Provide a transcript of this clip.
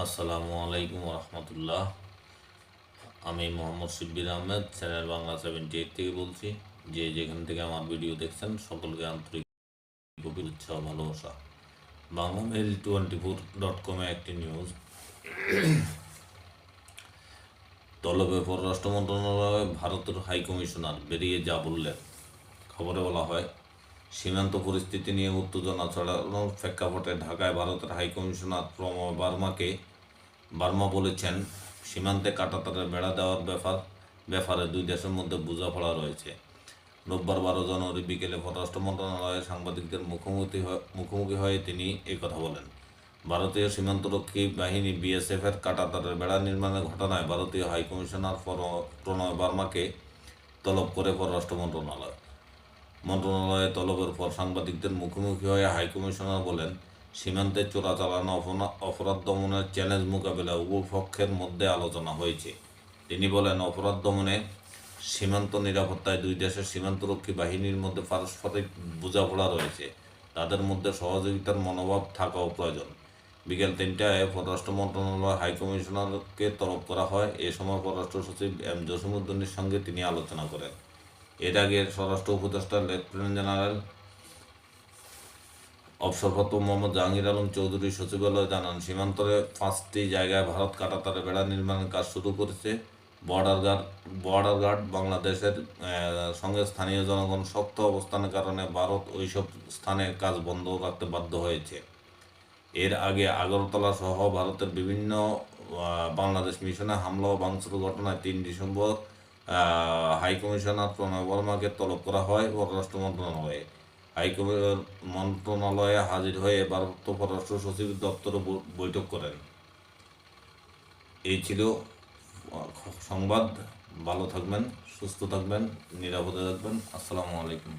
আসসালামু আলাইকুম রহমতুল্লাহ আমি Mohammad Shibbir Ahmed, channel Bangla seventy eight থেকে বলছি। যে যেখান থেকে আমার ভিডিও দেখছেন, সকলকে আন্তরিক গভীর উৎসাহ ভালোবাসা। Bangla mail twenty four dot কমে একটি নিউজ। তলবে পররাষ্ট্র মন্ত্রণালয়ে, ভারতের হাই কমিশনার বেরিয়ে যা বললেন। খবরে বলা হয় সীমান্ত পরিস্থিতি নিয়ে উত্তেজনা ছড়ানোর প্রেক্ষাপটে ঢাকায় ভারতের হাই কমিশনার প্রময় বার্মাকে বার্মা বলেছেন, সীমান্তে কাটাতারের বেড়া দেওয়ার ব্যাপার, ব্যাপারে দুই দেশের মধ্যে বোঝাপড়া রয়েছে। রোববার বারো জানুয়ারি বিকেলে পররাষ্ট্র মন্ত্রণালয়ে সাংবাদিকদের মুখোমুখি মুখোমুখি হয়ে তিনি এই কথা বলেন। ভারতীয় সীমান্তরক্ষী বাহিনী বিএসএফ এর কাটাতারের বেড়া নির্মাণের ঘটনায় ভারতীয় হাইকমিশনার প্রণয় বার্মাকে তলব করে পররাষ্ট্র মন্ত্রণালয়। মন্ত্রণালয়ে তলবের পর সাংবাদিকদের মুখোমুখি হয়ে হাইকমিশনার বলেন সীমান্তে চোরাচালানো অপরাধ দমনের চ্যালেঞ্জ মোকাবেলা উভয় পক্ষের মধ্যে আলোচনা হয়েছে। তিনি বলেন, অপরাধ দমনে সীমান্ত নিরাপত্তায় দুই দেশের সীমান্তরক্ষী বাহিনীর মধ্যে পারস্পরিক বোঝাপড়া রয়েছে। তাদের মধ্যে সহযোগিতার মনোভাব থাকাও প্রয়োজন। বিকেল তিনটায় পররাষ্ট্র মন্ত্রণালয় হাইকমিশনারকে তলব করা হয়। এ সময় পররাষ্ট্র সচিব এম জসিমুদ্দিনের সঙ্গে তিনি আলোচনা করেন। এর আগে স্বরাষ্ট্র উপদেষ্টা, লেফটেন্যান্ট জেনারেল অবসরপ্রাপ্ত মোহাম্মদ জাহাঙ্গীর আলম চৌধুরী সচিবালয় জানান, সীমান্তরে পাঁচটি জায়গায় ভারত কাটাতারে বেড়া নির্মাণের কাজ শুরু করেছে। বর্ডার গার্ড বর্ডার গার্ড বাংলাদেশের সঙ্গে স্থানীয় জনগণ শক্ত অবস্থানের কারণে ভারত ওইসব স্থানে কাজ বন্ধ রাখতে বাধ্য হয়েছে। এর আগে আগরতলা সহ ভারতের বিভিন্ন বাংলাদেশ মিশনে হামলা ও ভাঙচুর ঘটনায় তিন ডিসেম্বর হাই কমিশনার প্রণয় বর্মাকে তলব করা হয়, পররাষ্ট্র মন্ত্রণালয়ে। হাই মন্ত্রণালয়ে হাজির হয়ে ভারত পররাষ্ট্র সচিব দপ্তরে বৈঠক করেন। এই ছিল সংবাদ। ভালো থাকবেন, সুস্থ থাকবেন, নিরাপদে থাকবেন। আসসালামু আলাইকুম।